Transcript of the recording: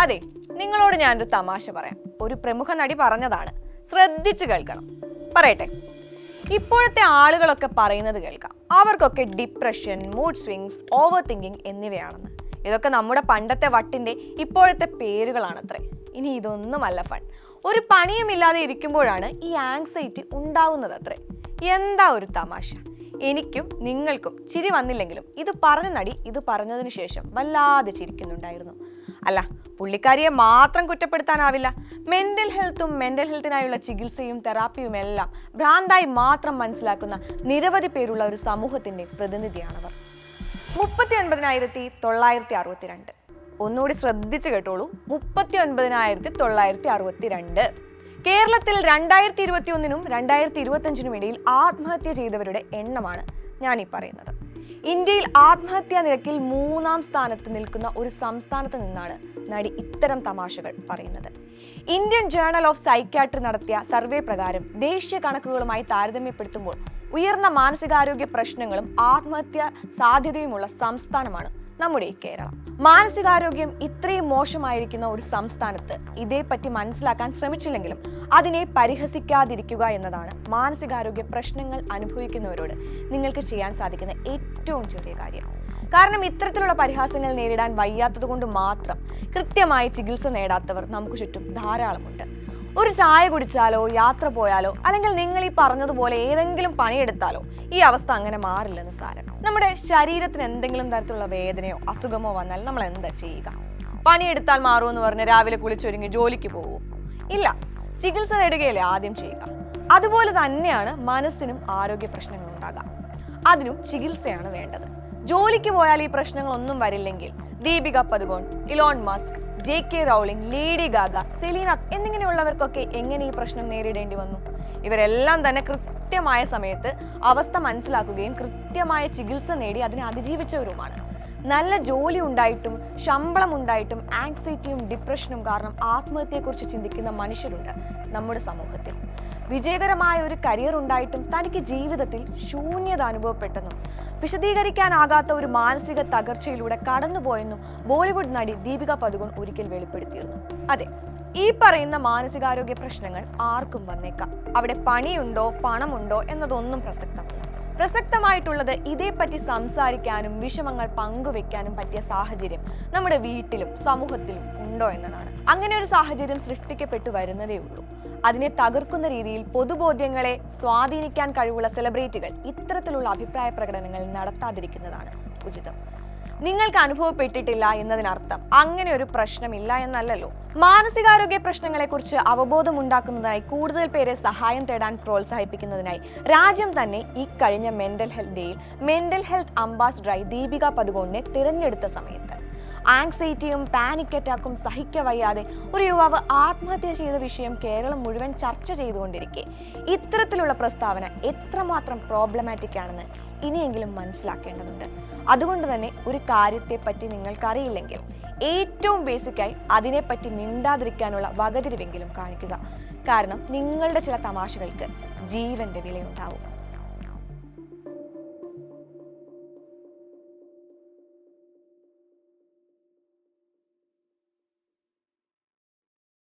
അതെ നിങ്ങളോട് ഞാനൊരു തമാശ പറയാം. ഒരു പ്രമുഖ നടി പറഞ്ഞതാണ് ശ്രദ്ധിച്ചു കേൾക്കണം. പറയട്ടെ. ഇപ്പോഴത്തെ ആളുകളൊക്കെ പറയുന്നത് കേൾക്കാം. അവർക്കൊക്കെ depression mood swings over thinking എന്നിവയാണെന്ന്. ഇതൊക്കെ നമ്മുടെ പണ്ടത്തെ വട്ടിന്റെ ഇപ്പോഴത്തെ പേരുകളാണത്രേ. ഇനി ഇതൊന്നുമല്ല ഫൺ ഒരു പണിയുമില്ലാതെ ഇരിക്കുമ്പോഴാണ് ഈ ആങ്സൈറ്റി ഉണ്ടാവുന്നത് അത്രേ എന്താ ഒരു തമാശ? എനിക്കും നിങ്ങൾക്കും ചിരി വന്നില്ലെങ്കിലും ഇത് പറഞ്ഞ നടി ഇത് പറഞ്ഞതിന് ശേഷം വല്ലാതെ ചിരിക്കുന്നുണ്ടായിരുന്നു. അല്ല പുള്ളിക്കാരിയെ മാത്രം കുറ്റപ്പെടുത്താനാവില്ല. മെന്റൽ ഹെൽത്തും മെന്റൽ ഹെൽത്തിനായുള്ള ചികിത്സയും തെറാപ്പിയും എല്ലാം ഭ്രാന്തായി മാത്രം മനസ്സിലാക്കുന്ന നിരവധി പേരുള്ള ഒരു സമൂഹത്തിന്റെ പ്രതിനിധിയാണവർ. മുപ്പത്തി ഒൻപതിനായിരത്തി തൊള്ളായിരത്തി അറുപത്തിരണ്ട് ഒന്നുകൂടി ശ്രദ്ധിച്ചു കേട്ടോളൂ. മുപ്പത്തി ഒൻപതിനായിരത്തി തൊള്ളായിരത്തി അറുപത്തിരണ്ട് കേരളത്തിൽ രണ്ടായിരത്തി ഇരുപത്തി ഒന്നിനും രണ്ടായിരത്തി ഇരുപത്തഞ്ചിനും ഇടയിൽ ആത്മഹത്യ ചെയ്തവരുടെ എണ്ണമാണ് ഞാനീ പറയുന്നത്. ഇന്ത്യയിൽ ആത്മഹത്യാ നിരക്കിൽ മൂന്നാം സ്ഥാനത്ത് നിൽക്കുന്ന ഒരു സംസ്ഥാനത്ത് നിന്നാണ് നടി ഇത്തരം തമാശകൾ പറയുന്നത്. ഇന്ത്യൻ ജേണൽ ഓഫ് സൈക്യാട്രി നടത്തിയ സർവേ പ്രകാരം ദേശീയ കണക്കുകളുമായി താരതമ്യപ്പെടുത്തുമ്പോൾ ഉയർന്ന മാനസികാരോഗ്യ പ്രശ്നങ്ങളും ആത്മഹത്യാ സാധ്യതയുമുള്ള സംസ്ഥാനമാണ് നമ്മുടെ ഈ കേരളം. മാനസികാരോഗ്യം ഇത്രയും മോശമായിരിക്കുന്ന ഒരു സംസ്ഥാനത്ത് ഇതേപ്പറ്റി മനസ്സിലാക്കാൻ ശ്രമിച്ചില്ലെങ്കിലും അതിനെ പരിഹസിക്കാതിരിക്കുക എന്നതാണ് മാനസികാരോഗ്യ പ്രശ്നങ്ങൾ അനുഭവിക്കുന്നവരോട് നിങ്ങൾക്ക് ചെയ്യാൻ സാധിക്കുന്ന ഏറ്റവും ചെറിയ കാര്യം. കാരണം ഇത്തരത്തിലുള്ള പരിഹാസങ്ങൾ നേരിടാൻ വയ്യാത്തതുകൊണ്ട് മാത്രം കൃത്യമായി ചികിത്സ നേടാത്തവർ നമുക്ക് ചുറ്റും ധാരാളമുണ്ട്. ഒരു ചായ കുടിച്ചാലോ യാത്ര പോയാലോ അല്ലെങ്കിൽ നിങ്ങൾ ഈ പറഞ്ഞതുപോലെ ഏതെങ്കിലും പണിയെടുത്താലോ ഈ അവസ്ഥ അങ്ങനെ മാറില്ലെന്ന് സാരം. നമ്മുടെ ശരീരത്തിന് എന്തെങ്കിലും തരത്തിലുള്ള വേദനയോ അസുഖമോ വന്നാൽ നമ്മൾ എന്താ ചെയ്യുക? പണിയെടുത്താൽ മാറുമെന്ന് പറഞ്ഞ് രാവിലെ കുളിച്ചൊരുങ്ങി ജോലിക്ക് പോകും ഇല്ല. ചികിത്സ നേടുകയല്ലേ ആദ്യം ചെയ്യുക. അതുപോലെ തന്നെയാണ് മനസ്സിനും ആരോഗ്യ പ്രശ്നങ്ങൾ ഉണ്ടാകാം അതിനും ചികിത്സയാണ് വേണ്ടത്. ജോലിക്ക് പോയാൽ ഈ പ്രശ്നങ്ങളൊന്നും വരില്ലെങ്കിൽ Deepika Padukone Elon Musk J K Rowling Lady Gaga Selena എന്നിങ്ങനെയുള്ളവർക്കൊക്കെ എങ്ങനെ ഈ പ്രശ്നം നേരിടേണ്ടി വന്നു? ഇവരെല്ലാം തന്നെ കൃത്യമായ സമയത്ത് അവസ്ഥ മനസ്സിലാക്കുകയും കൃത്യമായ ചികിത്സ നേടി അതിനെ അതിജീവിച്ചവരുമാണ്. നല്ല ജോലി ഉണ്ടായിട്ടും ശമ്പളം ഉണ്ടായിട്ടും ആങ്സൈറ്റിയും ഡിപ്രഷനും കാരണം ആത്മഹത്യയെക്കുറിച്ച് ചിന്തിക്കുന്ന മനുഷ്യരുണ്ട് നമ്മുടെ സമൂഹത്തിൽ. വിജയകരമായ ഒരു കരിയർ ഉണ്ടായിട്ടും തനിക്ക് ജീവിതത്തിൽ ശൂന്യത അനുഭവപ്പെട്ടെന്നും വിശദീകരിക്കാനാകാത്ത ഒരു മാനസിക തകർച്ചയിലൂടെ കടന്നുപോയെന്നും ബോളിവുഡ് നടി ദീപിക പതുകോൺ ഒരിക്കൽ വെളിപ്പെടുത്തിയിരുന്നു. അതെ ഈ പറയുന്ന മാനസികാരോഗ്യ പ്രശ്നങ്ങൾ ആർക്കും വന്നേക്കാം. അവിടെ പണിയുണ്ടോ പണമുണ്ടോ എന്നതൊന്നും പ്രസക്തമല്ല. പ്രസക്തമായിട്ടുള്ളത് ഇതേപ്പറ്റി സംസാരിക്കാനും വിഷമങ്ങൾ പങ്കുവെക്കാനും പറ്റിയ സാഹചര്യം നമ്മുടെ വീട്ടിലും സമൂഹത്തിലും ഉണ്ടോ എന്നതാണ്. അങ്ങനെ ഒരു സാഹചര്യം സൃഷ്ടിക്കപ്പെട്ടു വരുന്നതേ ഉള്ളൂ. അതിനെ തകർക്കുന്ന രീതിയിൽ പൊതുബോധ്യങ്ങളെ സ്വാധീനിക്കാൻ കഴിവുള്ള സെലിബ്രിറ്റികൾ ഇത്തരത്തിലുള്ള അഭിപ്രായ പ്രകടനങ്ങൾ നടത്താതിരിക്കുന്നതാണ് ഉചിതം. നിങ്ങൾക്ക് അനുഭവപ്പെട്ടിട്ടില്ല എന്നതിനർത്ഥം അങ്ങനെ ഒരു പ്രശ്നമില്ല എന്നല്ലല്ലോ. മാനസികാരോഗ്യ പ്രശ്നങ്ങളെക്കുറിച്ച് അവബോധം ഉണ്ടാക്കുന്നതിനായി കൂടുതൽ പേരെ സഹായം തേടാൻ പ്രോത്സാഹിപ്പിക്കുന്നതിനായി രാജ്യം തന്നെ ഈ കഴിഞ്ഞ മെന്റൽ ഹെൽത്ത് ഡേയിൽ മെന്റൽ ഹെൽത്ത് അംബാസിഡറായി ദീപിക പതുകോണിനെ തിരഞ്ഞെടുത്ത സമയത്ത് ആങ്സൈറ്റിയും പാനിക് അറ്റാക്കും സഹിക്ക വയ്യാതെ ഒരു യുവാവ് ആത്മഹത്യ ചെയ്ത വിഷയം കേരളം മുഴുവൻ ചർച്ച ചെയ്തുകൊണ്ടിരിക്കെ. ഇത്തരത്തിലുള്ള പ്രസ്താവന എത്രമാത്രം പ്രോബ്ലമാറ്റിക് ആണെന്ന് ഇനിയെങ്കിലും മനസ്സിലാക്കേണ്ടതുണ്ട്. അതുകൊണ്ട് തന്നെ ഒരു കാര്യത്തെപ്പറ്റി നിങ്ങൾക്കറിയില്ലെങ്കിൽ ഏറ്റവും ബേസിക്കായി അതിനെപ്പറ്റി മിണ്ടാതിരിക്കാനുള്ള വകതിരിവെങ്കിലും കാണിക്കുക. കാരണം നിങ്ങളുടെ ചില തമാശകൾക്ക് ജീവന്റെ വിലയുണ്ടാവും.